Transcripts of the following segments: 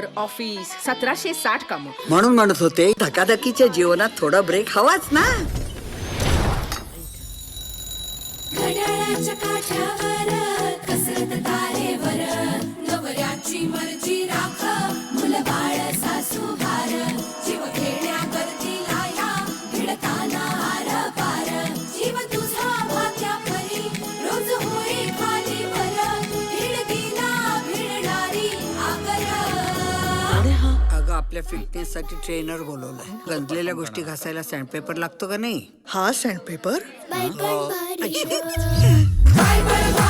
घर ऑफिस सतराशे साठ काम म्हणून म्हणत होते धकाधकीच्या जीवनात थोडा ब्रेक हवाच ना. आपल्या फिटनेससाठी ट्रेनर बोलवलाय. गंजलेल्या गोष्टी घासायला सँडपेपर लागतो का नाही? हा सँडपेपर बाय बाय.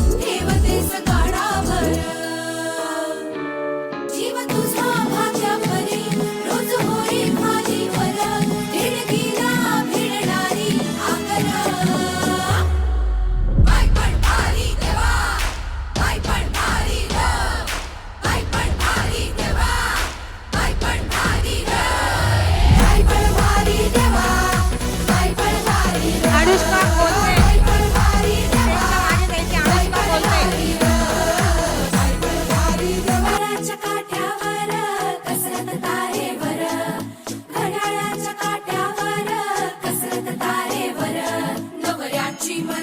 she